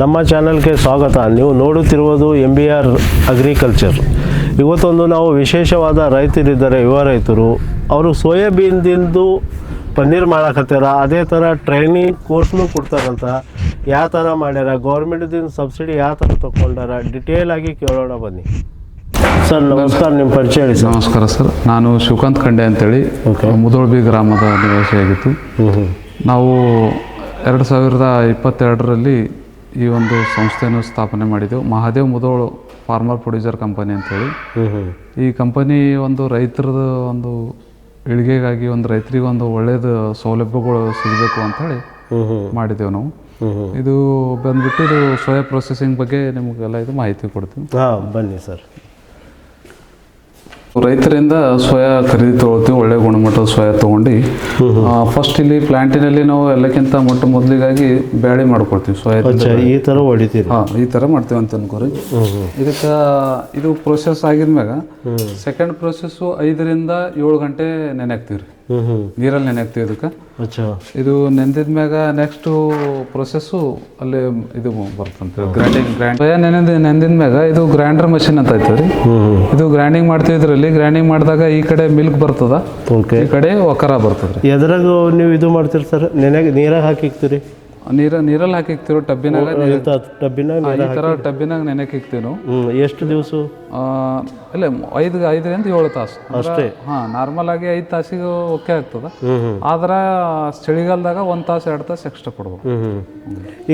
ನಮ್ಮ ಚಾನಲ್ಗೆ ಸ್ವಾಗತ. ನೀವು ನೋಡುತ್ತಿರುವುದು ಎಂ ಬಿ ಆರ್ ಅಗ್ರಿಕಲ್ಚರ್ ಇವತ್ತೊಂದು ನಾವು ವಿಶೇಷವಾದ ರೈತರಿದ್ದಾರೆ ಯುವ ರೈತರು. ಅವರು ಸೋಯಾಬೀನ್ದಿಂದು ಪನ್ನೀರ್ ಮಾಡಕತ್ತಾರ ಅದೇ ಥರ ಟ್ರೈನಿಂಗ್ ಕೋರ್ಸ್ನು ಕೊಡ್ತಾರಂತ. ಯಾವ ಥರ ಮಾಡ್ಯಾರ? ಗೌರ್ಮೆಂಟ್ದಿಂದ ಸಬ್ಸಿಡಿ ಯಾವ ಥರ ತೊಗೊಂಡಾರ ಡಿಟೇಲ್ ಆಗಿ ಕೇಳೋಣ ಬನ್ನಿ. ಸರ್ ನಮಸ್ಕಾರ. ನಿಮ್ಮ ಪರಿಚಯ ಹೇಳಿ ಸರ್. ನಮಸ್ಕಾರ ಸರ್. ನಾನು ಶಿವಕಾಂತ್ ಖಂಡೆ ಅಂತೇಳಿ. ಹೇಳಿ ಮುದೋಳ್ಬಿ ಗ್ರಾಮದ ನಿವಾಸಿಯಾಗಿತ್ತು ಹ್ಞೂ ಹ್ಞೂ ನಾವು ಎರಡು ಸಾವಿರದ ಇಪ್ಪತ್ತೆರಡರಲ್ಲಿ ಈ ಒಂದು ಸಂಸ್ಥೆಯನ್ನು ಸ್ಥಾಪನೆ ಮಾಡಿದೆವು. Mahadev Mudhol farmer producer company ಅಂತೇಳಿ. ಹ್ಞೂ ಹ್ಞೂ ಈ ಕಂಪನಿ ಒಂದು ರೈತರದ ಒಂದು ಇಳಿಗೆಗಾಗಿ ಒಂದು ರೈತರಿಗೆ ಒಂದು ಒಳ್ಳೆಯದು ಸೌಲಭ್ಯಗಳು ಸಿಗಬೇಕು ಅಂತೇಳಿ ಮಾಡಿದ್ದೇವೆ ನಾವು. ಇದು ಬಂದ್ಬಿಟ್ಟು ಇದು ಸೋಯಾ ಪ್ರೊಸೆಸಿಂಗ್ ಬಗ್ಗೆ ನಿಮಗೆಲ್ಲ ಇದು ಮಾಹಿತಿ ಕೊಡ್ತೀನಿ. ಹಾಂ ಬನ್ನಿ ಸರ್. ರೈತರಿಂದ ಸೋಯಾ ಖರೀದಿ ತಗೊಳ್ತೀವಿ ಒಳ್ಳೆ ಗುಣಮಟ್ಟದ ಸೋಯಾ ತಗೊಂಡು. ಫಸ್ಟ್ ಇಲ್ಲಿ ಪ್ಲಾಂಟಿನಲ್ಲಿ ನಾವು ಎಲ್ಲಕ್ಕಿಂತ ಮೊಟ್ಟ ಮೊದಲಿಗಾಗಿ ಬ್ಯಾಳಿ ಮಾಡ್ಕೊಳ್ತೀವಿ ಸೋಯಾ ಅಚ್ಚಾ ಈ ತರ ಹಾಂ ಈ ತರ ಮಾಡ್ತೀವಿ ಅಂತ ಅನ್ಕೋರಿ. ಇದಕ್ಕೆ ಇದು ಪ್ರೊಸೆಸ್ ಆಗಿದ್ಮ್ಯಾಗ ಸೆಕೆಂಡ್ ಪ್ರೊಸೆಸ್ಸು ಐದರಿಂದ ಏಳು ಗಂಟೆ ನೆನೆ ಹಾಕ್ತೀವಿ ರೀ ನೀರಲ್ಲಿ ನೆನೆ ಹಾಕ್ತೀವಿ ಇದಕ್ಕೆ. ಅಚ್ಚಾ. ಇದು ನೆಂದಿದ್ಮ್ಯಾಗ ನೆಕ್ಸ್ಟು ಪ್ರೊಸೆಸ್ಸು ಅಲ್ಲಿ ಇದು ಬರ್ತಂತೆ. ಗ್ರೈಂಡಿಂಗ್ ಗ್ರೈಂಡ್ ನೆನೆದ ನೆಂದಿದ್ಮ್ಯಾಗ ಇದು ಗ್ರೈಂಡರ್ ಮಷಿನ್ ಅಂತ ಐತೆ ರೀ. ಇದು ಗ್ರೈಂಡಿಂಗ್ ಮಾಡ್ತೀವಿ ಇದರಲ್ಲಿ ಗ್ರೈಂಡಿಂಗ್ ಮಾಡಿದಾಗ ಈ ಕಡೆ ಮಿಲ್ಕ್ ಬರ್ತದ. ಈ ಕಡೆ ಒಕರ ಬರ್ತದೆ ಎದ್ರಾಗ ನೀವು ಇದು ಮಾಡ್ತೀರಿ ಸರ್? ನೆನೆಗೆ ನೀರಾಗ ಹಾಕಿಕ್ತೀರಿ ನೀರ ನೀರಲ್ಲಿ ಹಾಕಿರ್ತೀವಿ ಟಬ್ಬಿನಾಗ ಇಂಥ ಟಬ್ಬಿನಾಗ ಈ ಥರ ಟಬ್ಬಿನಾಗ ನೆನೆಕ್ ಇಕ್ತೀವಿ ನಾವು ಎಷ್ಟು ದಿವಸ? ಇಲ್ಲ ಐದು ಐದರಿಂದ ಏಳು ತಾಸು. ಅಷ್ಟೇ? ಹಾಂ ನಾರ್ಮಲ್ ಆಗಿ ಐದು ತಾಸಿಗೆ ಓಕೆ ಆಗ್ತದ. ಆದ್ರ ಚಳಿಗಾಲದಾಗ ಒಂದು ತಾಸು ಎರಡು ತಾಸು ಎಕ್ಸ್ಟ್ರಾ ಕೊಡ್ಬೇಕು.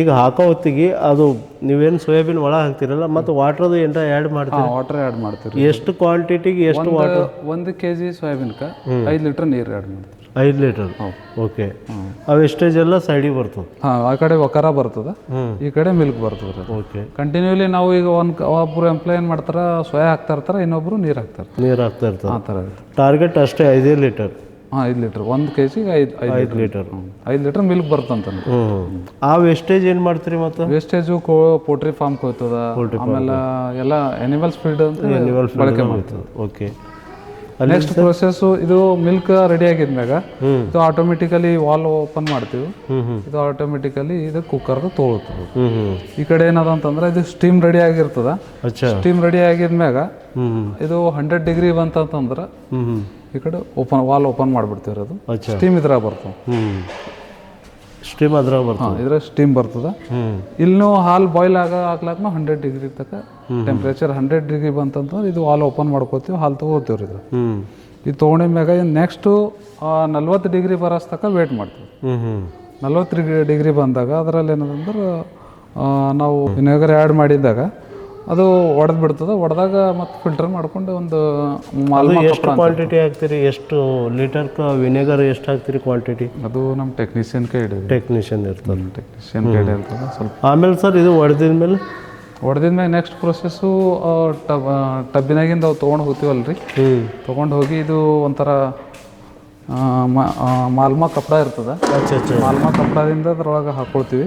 ಈಗ ಹಾಕೋ ಹೊತ್ತಿಗೆ ಅದು ನೀವೇನು ಸೋಯಾಬೀನ್ ಒಳ ಹಾಕ್ತಿರಲ್ಲ ಮತ್ತು ವಾಟ್ರದು ಏನರ ಆ್ಯಡ್ ಮಾಡ್ತೀವಿ ವಾಟರ್ ಆ್ಯಡ್ ಮಾಡ್ತೀವಿ ಎಷ್ಟು ಕ್ವಾಂಟಿಟಿಗೆ ಎಷ್ಟು ವಾಟರ್ ಒಂದು ಕೆ ಜಿ ಸೋಯಾಬೀನ್ಗೆ ಐದು ಲೀಟ್ರ್ ನೀರು ಆ್ಯಡ್ ಮಾಡ್ತೀವಿ. ಐದು ಲೀಟರ್. ಓಕೆ. ಆ ಎಷ್ಟೇಜ್ ಎಲ್ಲ ಸೈಡಿಗೆ ಬರ್ತದೆ? ಹಾಂ ಆ ಕಡೆ ಒಕರ ಬರ್ತದೆ. ಈ ಕಡೆ ಮಿಲ್ಕ್ ಬರ್ತದೆ ರೀ ಓಕೆ. ಕಂಟಿನ್ಯೂಲಿ ನಾವು ಈಗ ಒಂದು ಒಬ್ಬರು ಎಂಪ್ಲಾಯ್ ಏನು ಮಾಡ್ತಾರೆ ಸೋಯಾ ಹಾಕ್ತಾ ಇರ್ತಾರೆ ಇನ್ನೊಬ್ರು ನೀರು ಹಾಕ್ತಾರೆ ನೀರು ಹಾಕ್ತಾ ಇರ್ತದೆ ಆ ಥರ ಟಾರ್ಗೆಟ್ ಅಷ್ಟೇ ಐದೇ ಲೀಟರ್. ಹಾಂ ಐದು ಲೀಟ್ರ್. ಒಂದು ಕೆ ಜಿಗೆ ಐದು ಐದು ಲೀಟರ್. ಐದು ಲೀಟ್ರ್ ಮಿಲ್ಕ್ ಬರ್ತಂತ ಆ ವೇಸ್ಟೇಜ್ ಏನು ಮಾಡ್ತೀರಿ ಮತ್ತು? ವೇಸ್ಟೇಜು ಕೋ ಪೋಲ್ಟ್ರಿ ಫಾರ್ಮ್ ಹೋಗ್ತದ. ಆಮೇಲೆ ಎಲ್ಲ ಎನಿಮಲ್ಸ್ ಫೀಡ್ ಅಂತ ಬಳಕೆ ಮಾಡ್ತದೆ ಓಕೆ. ನೆಕ್ಸ್ಟ್ ಪ್ರೊಸೆಸ್ ಇದು ಮಿಲ್ಕ್ ರೆಡಿ ಆಗಿದ್ಮ್ಯಾಗ. ಇದು ಆಟೋಮೆಟಿಕಲಿ ವಾಲ್ ಓಪನ್ ಮಾಡ್ತೀವಿ. ಇದು ಆಟೋಮೆಟಿಕಲಿ ಇದು ಕುಕ್ಕರ್ದು ತೊಗೊಳ್ತದೆ ಈ ಕಡೆ ಏನದ ಅಂತಂದ್ರೆ ಇದು ಸ್ಟೀಮ್ ರೆಡಿ ಆಗಿರ್ತದ. ಸ್ಟೀಮ್ ರೆಡಿ ಆಗಿದ್ಮ್ಯಾಗ ಇದು ಹಂಡ್ರೆಡ್ ಡಿಗ್ರಿ ಬಂತಂತಂದ್ರೆ ಈ ಕಡೆ ಓಪನ್ ವಾಲ್ ಓಪನ್ ಮಾಡ್ಬಿಡ್ತೀವಿ ಅದು. ಸ್ಟೀಮ್ ಇದ್ರಾಗ ಬರ್ತದೆ. ಸ್ಟೀಮ್ ಅದ್ರಾಗ ಬರ್ತದೆ. ಇದ್ರಾಗ ಇದ್ರ ಸ್ಟೀಮ್ ಬರ್ತದೆ. ಇಲ್ಲಿನೂ ಇಲ್ಲೂ ಹಾಲು ಬಾಯ್ಲ್ ಆಗ ಹಾಕ್ಲಾಕ ಹಂಡ್ರೆಡ್ ಡಿಗ್ರಿ ತಕ ಟೆಂಪ್ರೇಚರ್ ಹಂಡ್ರೆಡ್ ಡಿಗ್ರಿ ಬಂತಂತಂದ್ರೆ ಇದು ಹಾಲು ಓಪನ್ ಮಾಡ್ಕೋತೀವಿ ಹಾಲು ತಗೋತೀವ್ರಿ ರೀ ಇದು ತೊಗೊಂಡಿದ ಮ್ಯಾಗ ನೆಕ್ಸ್ಟು ನಲ್ವತ್ತು ಡಿಗ್ರಿ ಬರೋಸ್ ತಕ ವೇಟ್ ಮಾಡ್ತೀವಿ. ನಲ್ವತ್ತು ಡಿಗ್ರಿ ಡಿಗ್ರಿ ಬಂದಾಗ ಅದರಲ್ಲಿ ಏನದಂದ್ರೆ ನಾವು ವಿನೆಗರ್ ಆ್ಯಡ್ ಮಾಡಿದಾಗ ಅದು ಒಡೆದು ಬಿಡ್ತದೆ ಒಡೆದಾಗ ಮತ್ತೆ ಫಿಲ್ಟರ್ ಮಾಡ್ಕೊಂಡು ಒಂದು ಅದು ಎಷ್ಟು ಕ್ವಾಂಟಿಟಿ ಹಾಕ್ತೀರಿ ಎಷ್ಟು ಲೀಟರ್ ವಿನೆಗರ್ ಎಷ್ಟು ಹಾಕ್ತೀರಿ ಕ್ವಾಂಟಿಟಿ ಅದು ನಮ್ಮ ಟೆಕ್ನಿಷಿಯನ್ ಕೈ ಟೆಕ್ನಿಷಿಯನ್ ಇರ್ತದೆ. ಟೆಕ್ನಿಷಿಯನ್ ಕೈ ಇರ್ತದೆ ಸ್ವಲ್ಪ. ಆಮೇಲೆ ಸರ್ ಇದು ಹೊಡೆದಿದ ಮೇಲೆ ಹೊಡೆದಿದ್ಮ್ಯಾಗ ನೆಕ್ಸ್ಟ್ ಪ್ರೊಸೆಸ್ಸು ಟಬ್ ಟಬ್ಬಿನಾಗಿಂದ ಅವು ತೊಗೊಂಡು ಹೋಗ್ತೀವಲ್ಲ ರೀ ತೊಗೊಂಡು ಹೋಗಿ ಇದು ಒಂಥರ ಮಾಲ್ಮಾ ಕಪ್ಡ ಇರ್ತದೆ. ಮಾಲ್ಮಾ ಕಪ್ಪಡದಿಂದ ಅದ್ರೊಳಗೆ ಹಾಕೊಳ್ತೀವಿ.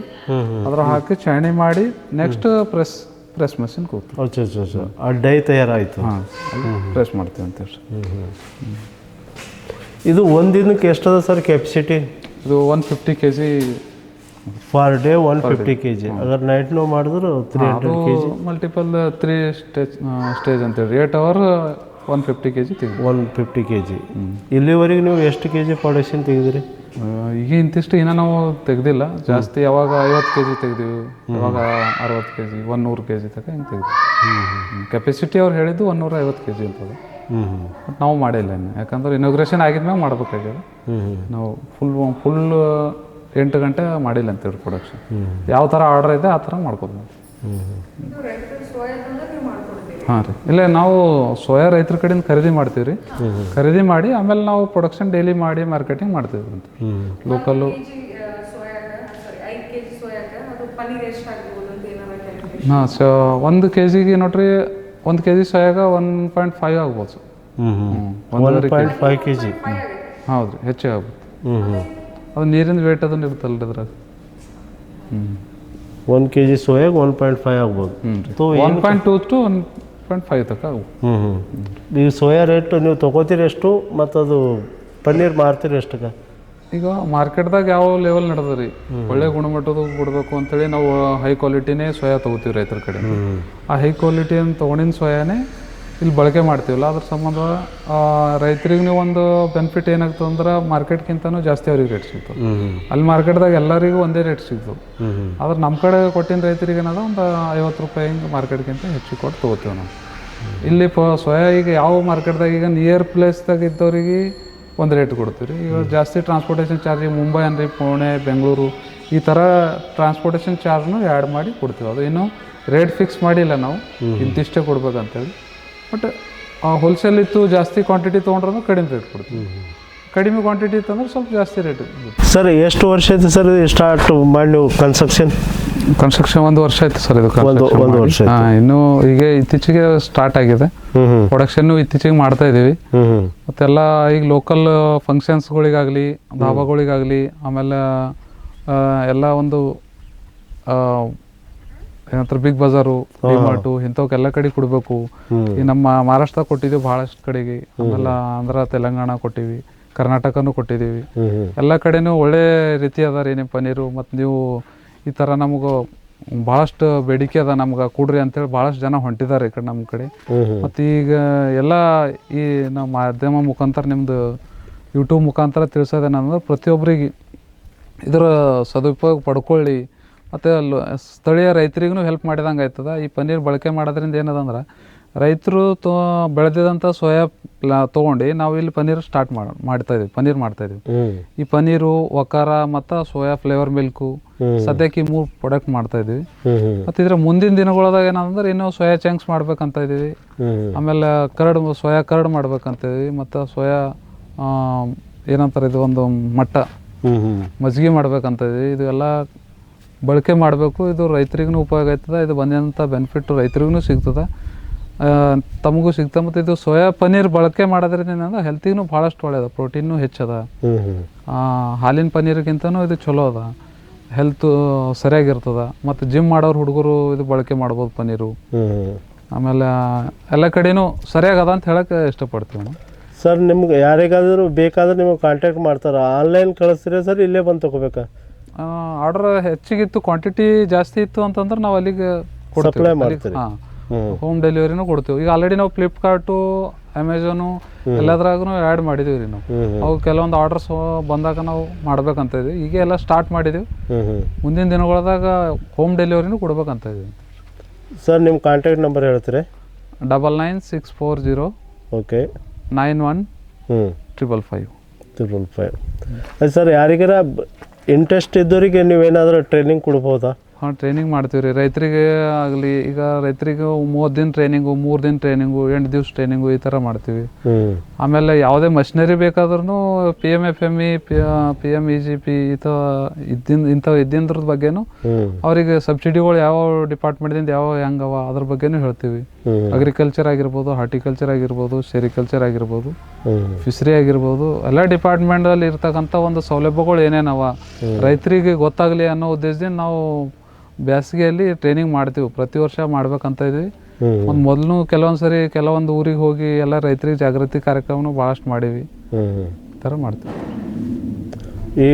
ಅದ್ರ ಹಾಕಿ ಚಣಿ ಮಾಡಿ ನೆಕ್ಸ್ಟ್ ಪ್ರೆಸ್ ಪ್ರೆಸ್ ಮಷಿನ್ ಕೂತು ಅಚ್ಚಾ ಅಚ್ಚಾ ಅಚ್ಚಾ ಆ ಡೈ ತಯಾರಾಯಿತು. ಹಾಂ ಪ್ರೆಸ್ ಮಾಡ್ತೀವಿ ಅಂತೇಳಿ ಇದು ಒಂದಿನಕ್ಕೆ ದಿನಕ್ಕೆ ಎಷ್ಟದ ಸರ್ ಕೆಪಾಸಿಟಿ ಇದು one fifty K G per day one fifty K G ಅಗರ್ ನೈಟ್ ನೋವು ಮಾಡಿದ್ರು three hundred K G multiple three stage stage ಅಂತೇಳಿ eight hour one fifty K G ತೆಗ್ದು ಒನ್ ಫಿಫ್ಟಿ ಕೆ ಜಿ ಇಲ್ಲಿವರೆಗೆ ನೀವು ಎಷ್ಟು K G production ತೆಗೆದಿರಿ ಈಗ ಇಂತಿಷ್ಟು ಇನ್ನೂ ನಾವು ತೆಗೆದಿಲ್ಲ. ಜಾಸ್ತಿ ಯಾವಾಗ ಐವತ್ತು ಕೆ ಜಿ ತೆಗ್ದೀವಿ ಯಾವಾಗ ಅರವತ್ತು ಕೆ ಜಿ ಒನ್ ನೂರು ಕೆ ಜಿ ತನಕ ಹಿಂಗೆ ತೆಗ್ದು ಕೆಪಾಸಿಟಿ ಅವ್ರು ಹೇಳಿದ್ದು ಒನ್ನೂರ ಐವತ್ತು ಕೆ ಜಿ ಅಂತದ ನಾವು ಮಾಡಿಲ್ಲ ಇನ್ನು. ಯಾಕಂದ್ರೆ ಇನಾಗ್ರೇಷನ್ ಆಗಿದ್ಮ್ಯಾಗ ಮಾಡ್ಬೇಕಾಗ್ಯದ. ನಾವು ಫುಲ್ ಫುಲ್ ಎಂಟು ಗಂಟೆ ಮಾಡಿಲ್ಲ ಅಂತೇಳಿ ಪ್ರೊಡಕ್ಷನ್ ಯಾವ ಥರ ಆರ್ಡರ್ ಇದೆ ಆ ಥರ ಮಾಡ್ಕೋಬೋದು ಹಾಂ ರೀ. ಇಲ್ಲ ನಾವು ಸೋಯಾ ರೈತರ ಕಡೆಯಿಂದ ಖರೀದಿ ಮಾಡ್ತೀವಿ ರೀ ಖರೀದಿ ಮಾಡಿ ಆಮೇಲೆ ನಾವು ಪ್ರೊಡಕ್ಷನ್ ಡೈಲಿ ಮಾಡಿ ಮಾರ್ಕೆಟಿಂಗ್ ಮಾಡ್ತೀವಿ ಅಂತ. ಹ್ಞೂ ಲೋಕಲ್ಲು ಹಾಂ ಸೊ ಒಂದು ಕೆ ಜಿಗೆ ನೋಡ್ರಿ ಒಂದು ಕೆ ಜಿ ಸೋಯಾಗ ಒನ್ ಪಾಯಿಂಟ್ ಫೈವ್ ಆಗ್ಬೋದು. One point five K G ಹೌದು ರೀ ಹೆಚ್ಚಿಗೆ ಆಗ್ಬೋದು. ಹ್ಞೂ ಹ್ಞೂ ಅದು ನೀರಿನ ವೇಟ್ ಅದನ್ನು ಇರ್ತಲ್ಲ ರೀ ಅದ್ರಾಗ. ಹ್ಞೂ ಒನ್ ಕೆ ಜಿ ಸೋಯಾಗ ಒನ್ ಪಾಯಿಂಟ್ ಫೈವ್ ಆಗ್ಬೋದು. ಹ್ಞೂ ರೀ. ತೋ one point two to one point five ತನಕ ಅವು. ಹ್ಞೂ ಹ್ಞೂ ಈಗ ಸೋಯಾ ರೇಟ್ ನೀವು ತೊಗೋತೀರಿ ಎಷ್ಟು ಮತ್ತು ಅದು ಪನ್ನೀರ್ ಮಾರ್ತೀರಿ ಎಷ್ಟಕ್ಕೆ ಈಗ ಮಾರ್ಕೆಟ್ದಾಗ ಯಾವ ಲೆವೆಲ್ ನಡೆದ ರೀ ಒಳ್ಳೆ ಗುಣಮಟ್ಟದ ಕೊಡಬೇಕು ಅಂತೇಳಿ ನಾವು ಹೈ ಕ್ವಾಲಿಟಿನೇ ಸೋಯಾ ತೊಗೋತೀವಿ ರೈತರ ಕಡೆ. ಆ ಹೈ ಕ್ವಾಲಿಟಿಯನ್ನು ತೊಗೊಂಡಿನ ಸೋಯಾನೇ ಇಲ್ಲಿ ಬಳಕೆ ಮಾಡ್ತೀವಲ್ಲ ಅದ್ರ ಸಂಬಂಧ ರೈತರಿಗೆ ನೀವು ಒಂದು ಬೆನಿಫಿಟ್ ಏನಾಗ್ತದೆ ಅಂದ್ರೆ ಮಾರ್ಕೆಟ್ಗಿಂತನೂ ಜಾಸ್ತಿ ಅವ್ರಿಗೆ ರೇಟ್ ಸಿಗ್ತದೆ ಅಲ್ಲಿ ಮಾರ್ಕೆಟ್ದಾಗ ಎಲ್ಲರಿಗೂ ಒಂದೇ ರೇಟ್ ಸಿಗ್ತದೆ ಆದ್ರೆ ನಮ್ಮ ಕಡೆ ಕೊಟ್ಟಿನ ರೈತರಿಗೆ ಏನದ ಒಂದು ಐವತ್ತು ರೂಪಾಯಿ ಹಿಂಗೆ ಮಾರ್ಕೆಟ್ಗಿಂತ ಹೆಚ್ಚು ಕೊಟ್ಟು ತೊಗೋತೀವಿ ನಾವು. ಇಲ್ಲಿ ಪ ಸ್ವಯ ಈಗ ಯಾವ ಮಾರ್ಕೆಟ್ದಾಗ ಈಗ ನಿಯರ್ ಪ್ಲೇಸ್ದಾಗ ಇದ್ದವ್ರಿಗೆ ಒಂದು ರೇಟ್ ಕೊಡ್ತೀವಿ ರೀ ಈಗ ಜಾಸ್ತಿ ಟ್ರಾನ್ಸ್ಪೋರ್ಟೇಷನ್ ಚಾರ್ಜ್ ಈಗ ಮುಂಬೈ ಅನ್ರಿ ಪುಣೆ ಬೆಂಗಳೂರು ಈ ಥರ ಟ್ರಾನ್ಸ್ಪೋರ್ಟೇಷನ್ ಚಾರ್ಜ್ನು ಆ್ಯಡ್ ಮಾಡಿ ಕೊಡ್ತೀವಿ. ಅದು ಇನ್ನೂ ರೇಟ್ ಫಿಕ್ಸ್ ಮಾಡಿಲ್ಲ ನಾವು. ಇಂತಿಷ್ಟೇ ಕೊಡ್ಬೇಕಂತೇಳಿ. ಬಟ್ ಹೋಲ್ಸೇಲ್ ಇತ್ತು ಜಾಸ್ತಿ ಕ್ವಾಂಟಿಟಿ ತೊಗೊಂಡ್ರೂ ಕಡಿಮೆ ರೇಟ್ ಕೊಡ್ತೀವಿ ಕಡಿಮೆ ಕ್ವಾಂಟಿಟಿ ಇತ್ತಂದ್ರೆ ಸ್ವಲ್ಪ ಜಾಸ್ತಿ ರೇಟ್ ಸರ್ ಎಷ್ಟು ವರ್ಷ ಆಯ್ತು ಸರ್ ಸ್ಟಾರ್ಟ್ ಮಾಡಿ ನೀವು ಕನ್ಸ್ಟ್ರಕ್ಷನ್ ಕನ್ಸ್ಟ್ರಕ್ಷನ್ ಒಂದು ವರ್ಷ ಆಯ್ತು ಸರ್ ಇದು ಒಂದು- ವರ್ಷ ಇನ್ನು ಈಗ ಇತ್ತೀಚೆಗೆ ಸ್ಟಾರ್ಟ್ ಆಗಿದೆ. ಪ್ರೊಡಕ್ಷನ್ ಇತ್ತೀಚೆಗೆ ಮಾಡ್ತಾ ಇದ್ದೀವಿ. ಮತ್ತೆಲ್ಲ ಈಗ ಲೋಕಲ್ ಫಂಕ್ಷನ್ಸ್ಗಳಿಗಾಗಲಿ ಧಾಬಾಗಳಿಗಾಗಲಿ ಆಮೇಲೆ ಆ, ಎಲ್ಲ ಒಂದು ಆ, ಏನಂತಾರೆ ಬಿಗ್ ಬಜಾರು ಡಿಮಾರ್ಟು ಇಂಥವಕ್ಕೆಲ್ಲ ಕಡೆ ಕೊಡಬೇಕು. ಈ ನಮ್ಮ ಮಹಾರಾಷ್ಟ್ರ ಕೊಟ್ಟಿದ್ದೀವಿ ಬಹಳಷ್ಟು ಕಡೆಗೆ. ಆಮೇಲೆ ಆಂಧ್ರ ತೆಲಂಗಾಣ ಕೊಟ್ಟಿವಿ. ಕರ್ನಾಟಕನೂ ಕೊಟ್ಟಿದ್ದೀವಿ ಎಲ್ಲ ಕಡೆನೂ ಒಳ್ಳೆ ರೀತಿ ಅದ ರೀ ನಿಮ್ಮ ಪನ್ನೀರು. ಮತ್ತು ನೀವು ಈ ಥರ ನಮಗೆ ಭಾಳಷ್ಟು ಬೇಡಿಕೆ ಅದ ನಮ್ಗೆ. ಕೊಡ್ರಿ ಅಂತೇಳಿ ಭಾಳಷ್ಟು ಜನ ಹೊಂಟಿದ್ದಾರೆ ಈ ಕಡೆ ನಮ್ಮ ಕಡೆ. ಮತ್ತು ಈಗ ಎಲ್ಲ ಈ ನಮ್ಮ ಮಾಧ್ಯಮ ಮುಖಾಂತರ ನಿಮ್ಮದು ಯೂಟ್ಯೂಬ್ ಮುಖಾಂತರ ತಿಳಿಸೋದೇನಂದ್ರೆ ಪ್ರತಿಯೊಬ್ಬರಿಗೆ ಇದರ ಸದುಪಯೋಗ ಪಡ್ಕೊಳ್ಳಿ. ಮತ್ತು ಅಲ್ಲಿ ಸ್ಥಳೀಯ ರೈತರಿಗೂ ಹೆಲ್ಪ್ ಮಾಡಿದಂಗೆ ಆಯ್ತದ. ಈ ಪನ್ನೀರ್ ಬಳಕೆ ಮಾಡೋದ್ರಿಂದ ಏನದಂದ್ರೆ ರೈತರು ತೋ ಬೆಳೆದಿದಂಥ ಸೋಯಾ ತೊಗೊಂಡು ನಾವು ಇಲ್ಲಿ ಪನ್ನೀರ್ ಸ್ಟಾರ್ಟ್ ಮಾಡ ಮಾಡ್ತಾ ಇದೀವಿ ಪನ್ನೀರ್ ಮಾಡ್ತಾ ಇದೀವಿ. ಈ ಪನ್ನೀರು ಒಕಾರ ಮತ್ತು ಸೋಯಾ ಫ್ಲೇವರ್ ಮಿಲ್ಕು. ಸದ್ಯಕ್ಕೆ ಈ ಮೂರು ಪ್ರಾಡಕ್ಟ್ ಮಾಡ್ತಾ ಇದೀವಿ. ಮತ್ತು ಇದ್ರ ಮುಂದಿನ ದಿನಗಳದಾಗ ಏನಂದ್ರೆ ಇನ್ನೂ ಸೋಯಾ ಚಂಕ್ಸ್ ಮಾಡ್ಬೇಕಂತ ಇದೀವಿ. ಆಮೇಲೆ ಕರ್ಡ್ ಸೋಯಾ ಕರ್ಡ್ ಮಾಡ್ಬೇಕಂತ ಇದೀವಿ. ಮತ್ತು ಸೋಯಾ ಏನಂತಾರೆ ಇದು ಒಂದು ಮಟ್ಟ ಮಜ್ಜಿಗೆ ಮಾಡ್ಬೇಕಂತ ಇದೀವಿ. ಇದು ಎಲ್ಲ ಬಳಕೆ ಮಾಡಬೇಕು. ಇದು ರೈತರಿಗೂ ಉಪಯೋಗ ಆಯ್ತದ ಇದು ಬಂದಂಥ ಬೆನಿಫಿಟ್ ರೈತರಿಗೂ ಸಿಗ್ತದೆ. ತಮಗೂ ಸಿಗ್ತದೆ ಮತ್ತು ಇದು ಸೋಯಾ ಪನ್ನೀರ್ ಬಳಕೆ ಮಾಡೋದ್ರಿಂದ ಏನಂದ್ರೆ ಹೆಲ್ತಿಗೂ ಭಾಳಷ್ಟು ಒಳ್ಳೆಯದ ಪ್ರೋಟೀನು ಹೆಚ್ಚದ. ಹಾಲಿನ ಪನ್ನೀರ್ಗಿಂತನೂ ಇದು ಚಲೋ ಅದ. ಹೆಲ್ತು ಸರಿಯಾಗಿರ್ತದ. ಮತ್ತು ಜಿಮ್ ಮಾಡೋರು ಹುಡುಗರು ಇದು ಬಳಕೆ ಮಾಡ್ಬೋದು ಪನ್ನೀರು ಆಮೇಲೆ ಎಲ್ಲ ಕಡೆನೂ ಸರಿಯಾಗದ ಅಂತ ಹೇಳಕ್ಕೆ ಇಷ್ಟಪಡ್ತೀವಿ ನಾವು ಸರ್ ನಿಮ್ಗೆ ಯಾರಿಗಾದರೂ ಬೇಕಾದ್ರೆ ನಿಮಗೆ ಕಾಂಟ್ಯಾಕ್ಟ್ ಮಾಡ್ತಾರೆ? ಆನ್ಲೈನ್ ಕಳಿಸ್ತೀರಾ ಸರ್ ಇಲ್ಲೇ ಬಂದು ತೊಗೋಬೇಕಾ? ಆರ್ಡರ್ ಹೆಚ್ಚಿಗಿತ್ತು ಕ್ವಾಂಟಿಟಿ ಜಾಸ್ತಿ ಇತ್ತು ಅಂತಂದ್ರೆ ನಾವು ಅಲ್ಲಿಗೆ ಕೊಡ್ತೀವಿ? ಹಾಂ ಹೋಮ್. ಡೆಲಿವರಿನೂ ಕೊಡ್ತೀವಿ. ಈಗ ಆಲ್ರೆಡಿ ನಾವು ಫ್ಲಿಪ್ಕಾರ್ಟು ಅಮೆಝಾನು ಎಲ್ಲದ್ರಾಗೂ ಆ್ಯಡ್ ಮಾಡಿದೀವಿ ರೀ ನಾವು. ಅವು ಕೆಲವೊಂದು ಆರ್ಡರ್ಸ್ ಬಂದಾಗ ನಾವು ಮಾಡ್ಬೇಕಂತ ಇದೀವಿ. ಈಗ ಎಲ್ಲ ಸ್ಟಾರ್ಟ್ ಮಾಡಿದೀವಿ. ಮುಂದಿನ ದಿನಗಳದಾಗ ಹೋಮ್ ಡೆಲಿವರಿನೂ ಕೊಡ್ಬೇಕಂತ ಇದೀವಿ ಸರ್ ನಿಮ್ಮ ಕಾಂಟ್ಯಾಕ್ಟ್ ನಂಬರ್ ಹೇಳ್ತೀರಿ? Double nine six four zero okay nine one ಹ್ಞೂ triple five triple five sir ಯಾರಿಗಾರ ಇಂಟ್ರೆಸ್ಟ್ ಇದ್ದವರಿಗೆ ನೀವೇನಾದರೂ ಟ್ರೈನಿಂಗ್ ಕೊಡ್ಬೋದಾ? ಹಾಂ ಟ್ರೈನಿಂಗ್ ಮಾಡ್ತೀವಿ ರೀ ರೈತರಿಗೆ ಆಗಲಿ ಈಗ ರೈತರಿಗೆ ಮೂವತ್ತು ದಿನ ಟ್ರೈನಿಂಗು ಮೂರು ದಿನ ಟ್ರೈನಿಂಗು ಎಂಟು ದಿವ್ಸ ಟ್ರೈನಿಂಗು ಈ ಥರ ಮಾಡ್ತೀವಿ. ಆಮೇಲೆ ಯಾವುದೇ ಮಷಿನರಿ ಬೇಕಾದ್ರೂ P M F M E P M E G P ಈ ಥರ ಇದ್ದಿನ ಇಂಥವು ಇದ್ದಿಂದ್ರ ಬಗ್ಗೆನೂ ಅವರಿಗೆ ಸಬ್ಸಿಡಿಗಳು ಯಾವ ಡಿಪಾರ್ಟ್ಮೆಂಟ್ದಿಂದ ಯಾವ ಹೆಂಗವ ಅದ್ರ ಬಗ್ಗೆನೂ ಹೇಳ್ತೀವಿ. ಅಗ್ರಿಕಲ್ಚರ್ ಆಗಿರ್ಬೋದು ಹಾರ್ಟಿಕಲ್ಚರ್ ಆಗಿರ್ಬೋದು ಸೆರಿಕಲ್ಚರ್ ಆಗಿರ್ಬೋದು ಫಿಶರಿ ಆಗಿರ್ಬೋದು ಎಲ್ಲ ಡಿಪಾರ್ಟ್ಮೆಂಟಲ್ಲಿ ಇರ್ತಕ್ಕಂಥ ಒಂದು ಸೌಲಭ್ಯಗಳು ಏನೇನವ ರೈತರಿಗೆ ಗೊತ್ತಾಗಲಿ ಅನ್ನೋ ಉದ್ದೇಶದಿಂದ ನಾವು ಬೇಸಿಗೆಯಲ್ಲಿ ಟ್ರೈನಿಂಗ್ ಮಾಡ್ತೀವಿ. ಪ್ರತಿ ವರ್ಷ ಮಾಡ್ಬೇಕಂತ ಇದ್ವಿ ಒಂದ್ ಮೊದಲು ಕೆಲವೊಂದು ಸರಿ ಕೆಲವೊಂದು ಊರಿಗೆ ಹೋಗಿ ಎಲ್ಲ ರೈತರಿಗೆ ಜಾಗೃತಿ ಕಾರ್ಯಕ್ರಮನು ಭಾಳಷ್ಟು ಮಾಡೀವಿ ತರ ಈ ಥರ ಮಾಡ್ತೀವಿ. ಈ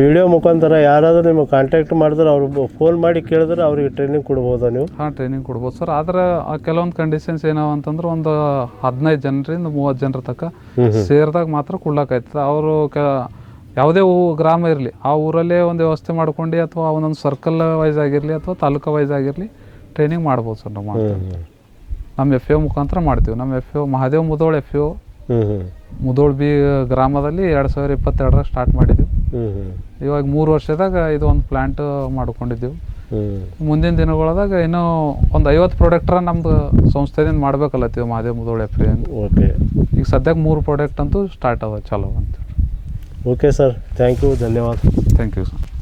ವಿಡಿಯೋ ಮುಖಾಂತರ ಯಾರಾದರೂ ನಿಮಗೆ ಕಾಂಟ್ಯಾಕ್ಟ್ ಮಾಡಿದ್ರೆ ಅವ್ರು ಫೋನ್ ಮಾಡಿ ಕೇಳಿದ್ರೆ ಅವ್ರಿಗೆ ಟ್ರೈನಿಂಗ್ ಕೊಡ್ಬೋದಾ ನೀವು? ಹಾಂ ಟ್ರೈನಿಂಗ್ ಕೊಡ್ಬೋದು. ಸರ್ ಆದರೆ ಕೆಲವೊಂದು ಕಂಡೀಷನ್ಸ್ ಏನವ ಅಂತಂದ್ರೆ ಒಂದು ಹದಿನೈದು ಜನರಿಂದ ಮೂವತ್ತು ಜನರ ತನಕ ಸೇರಿದಾಗ ಮಾತ್ರ ಕೊಡ್ಲಾಕೈತದ ಅವರು ಕ ಯಾವುದೇ ಊ ಗ್ರಾಮ ಇರಲಿ ಆ ಊರಲ್ಲೇ ಒಂದು ವ್ಯವಸ್ಥೆ ಮಾಡ್ಕೊಂಡು ಅಥವಾ ಒಂದೊಂದು ಸರ್ಕಲ್ ವೈಸ್ ಆಗಿರಲಿ ಅಥವಾ ತಾಲೂಕು ವೈಸ್ ಆಗಿರಲಿ ಟ್ರೈನಿಂಗ್ ಮಾಡ್ಬೋದು ಸರ್ ನಮ್ಮ ನಮ್ಮ ಎಫ್ ಎ ಮುಖಾಂತರ ಮಾಡ್ತೀವಿ. ನಮ್ಮ F A Mahadev Mudhol F A Mudhol B ಗ್ರಾಮದಲ್ಲಿ ಎರಡು ಸಾವಿರ ಇಪ್ಪತ್ತೆರಡರಾಗ ಸ್ಟಾರ್ಟ್ ಮಾಡಿದ್ದೀವಿ ಇವಾಗ ಮೂರು ವರ್ಷದಾಗ ಇದು ಒಂದು ಪ್ಲ್ಯಾಂಟ್ ಮಾಡ್ಕೊಂಡಿದ್ದೀವಿ. ಮುಂದಿನ ದಿನಗಳದಾಗ ಇನ್ನೂ ಒಂದು ಐವತ್ತು ಪ್ರಾಡಕ್ಟ್ರ ನಮ್ದು ಸಂಸ್ಥೆದಿಂದ ಮಾಡ್ಬೇಕಲ್ಲತ್ತೀವಿ Mahadev Mudhol F A okay ಈಗ ಸದ್ಯಕ್ಕೆ ಮೂರು ಪ್ರಾಡಕ್ಟ್ ಅಂತೂ ಸ್ಟಾರ್ಟ್ ಅದ ಚಲೋ ಅಂತ. ओके सर थैंक यू धन्यवाद. Thank you sir